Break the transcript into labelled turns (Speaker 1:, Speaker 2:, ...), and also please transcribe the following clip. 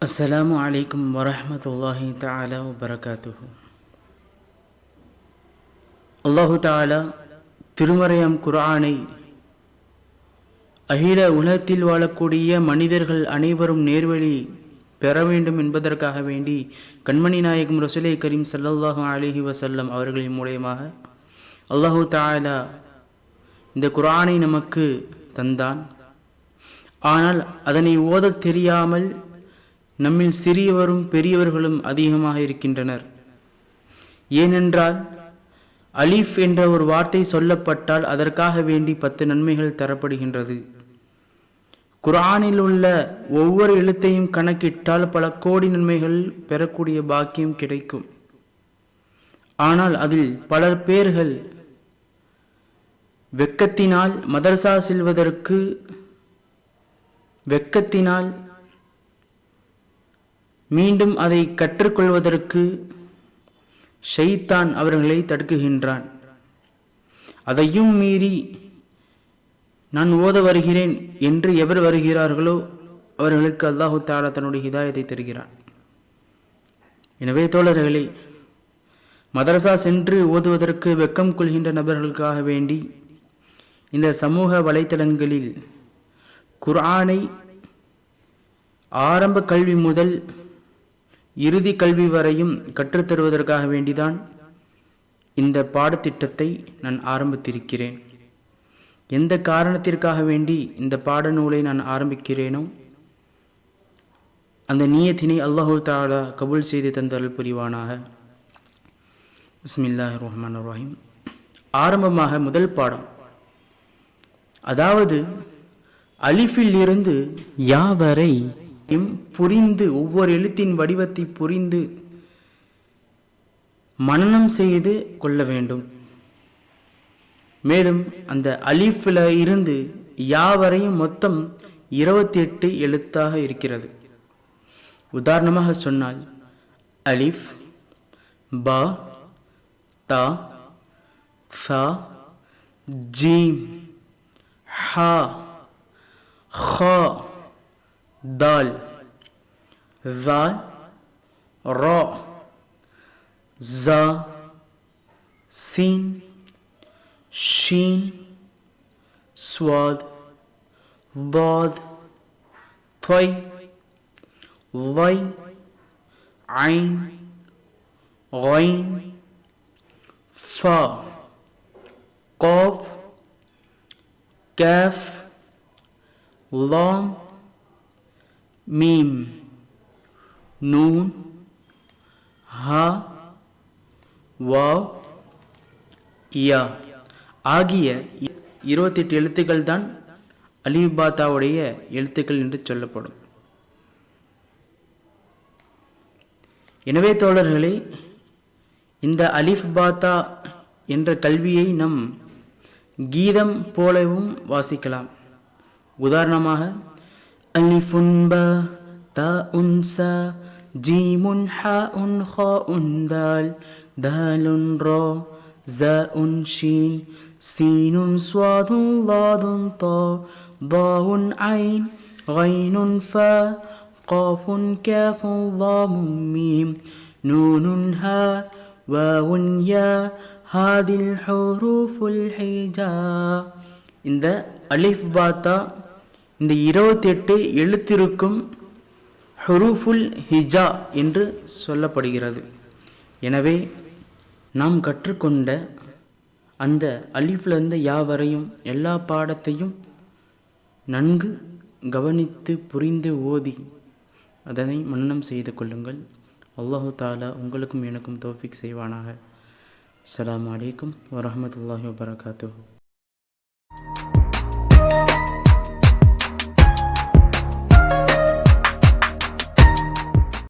Speaker 1: அஸ்லாம் வலைக்கம் வரமத்துல்லாஹி தாலா வபரகாத்துஹு அல்லாஹு தாலா திருமறையம் குரானை அகில உலகத்தில் வாழக்கூடிய மனிதர்கள் அனைவரும் நேர்வழி பெற வேண்டும் என்பதற்காக வேண்டி கண்மணி நாயகம் ரசுலை கரீம் ஸல்லல்லாஹு அலிஹி வசல்லம் அவர்களின் மூலயமாக அல்லாஹு தஆலா இந்த குர்ஆனை நமக்கு தந்தான். ஆனால் அதனை ஓதத் தெரியாமல் நம்மில் சிறியவரும் பெரியவர்களும் அதிகமாக இருக்கின்றனர். ஏனென்றால் அலீஃப் என்ற ஒரு வார்த்தை சொல்லப்பட்டால் அதற்காக வேண்டி பத்து நன்மைகள் தரப்படுகின்றது. குர்ஆனில் உள்ள ஒவ்வொரு எழுத்தையும் கணக்கிட்டால் பல கோடி நன்மைகள் பெறக்கூடிய பாக்கியம் கிடைக்கும். ஆனால் அதில் பல பேர்கள் வெக்கத்தினால் மதரசா செல்வதற்கு வெக்கத்தினால் மீண்டும் அதை கற்றுக்கொள்வதற்கு ஷைத்தான் அவர்களை தடுக்குகின்றான். அதையும் மீறி நான் ஓத வருகிறேன் என்று எவர் வருகிறார்களோ அவர்களுக்கு அல்லாஹு தாலா தன்னுடைய ஹிதாயத்தை தருகிறான். எனவே தோழர்களே மதரசா சென்று ஓதுவதற்கு வெக்கம் கொள்கின்ற நபர்களுக்காக வேண்டி இந்த சமூக வலைத்தளங்களில் குர்ஆனை ஆரம்ப கல்வி முதல் இறுதி கல்வி வரையும் கற்றுத்தருவதற்காக வேண்டிதான் இந்த பாடத்திட்டத்தை நான் ஆரம்பித்திருக்கிறேன். எந்த காரணத்திற்காக வேண்டி இந்த பாடநூலை நான் ஆரம்பிக்கிறேனோ அந்த நீயத்தினை அல்லாஹு தாலா கபூல் செய்து தந்தருள் புரிவானாக. பிஸ்மில்லாஹ் ரஹ்மான் ரஹீம். ஆரம்பமாக முதல் பாடம் அதாவது அலிஃபில் இருந்து யாவரை புரிந்து ஒவ்வொரு எழுத்தின் வடிவத்தை புரிந்து மனனம் செய்து கொள்ள வேண்டும். மேலும் அந்த அலிஃபில் இருந்து யா வரையும் மொத்தம் இருபத்தி எட்டு எழுத்தாக இருக்கிறது உதாரணமாக சொன்னால் அலிஃப் பா தா சா ஜீம் ஹா ஹா دال ذال را زا سين শিন সোয়াদ বদ থই ওয়াই আইন ওয়াইন ফা কফ ক্যাফ লং মিম নুন হা ওয়া ইয়া ஆகிய இருபத்தி எட்டு எழுத்துக்கள் தான் அலிபாத்தாவுடைய எழுத்துக்கள் என்று சொல்லப்படும். எனவே தோழர்களே இந்த அலிஃப் பாத்தா என்ற கல்வியை நம் கீதம் போலவும் வாசிக்கலாம். உதாரணமாக அலிஃபுன் பா தா உன் சா ஜீமுன் ஹா உன் ஹா உன் தால் தாலுன் ரோ زاء شين سين صاد ضاد طا ضاء عين غين فا قاف كاف ضام ميم نون ها واو يا هذه الحروف الحجاب இந்த அலிஃப் பாத்தா இந்த இருபத்தெட்டு எழுத்திருக்கும் ஹுரூஃபுல் ஹிஜா என்று சொல்லப்படுகிறது எனவே நாம் கற்றுக்கொண்ட அந்த அலிஃப்லேருந்து யாவரையும் எல்லா பாடத்தையும் நன்கு கவனித்து புரிந்து ஓதி அதனை மன்னனம் செய்து கொள்ளுங்கள். அல்லாஹு தாலா உங்களுக்கும் எனக்கும் தோஃபிக் செய்வானாக. அஸ்ஸலாமு அலைக்கும் வரஹமத்துல்லாஹி வபரகாத்து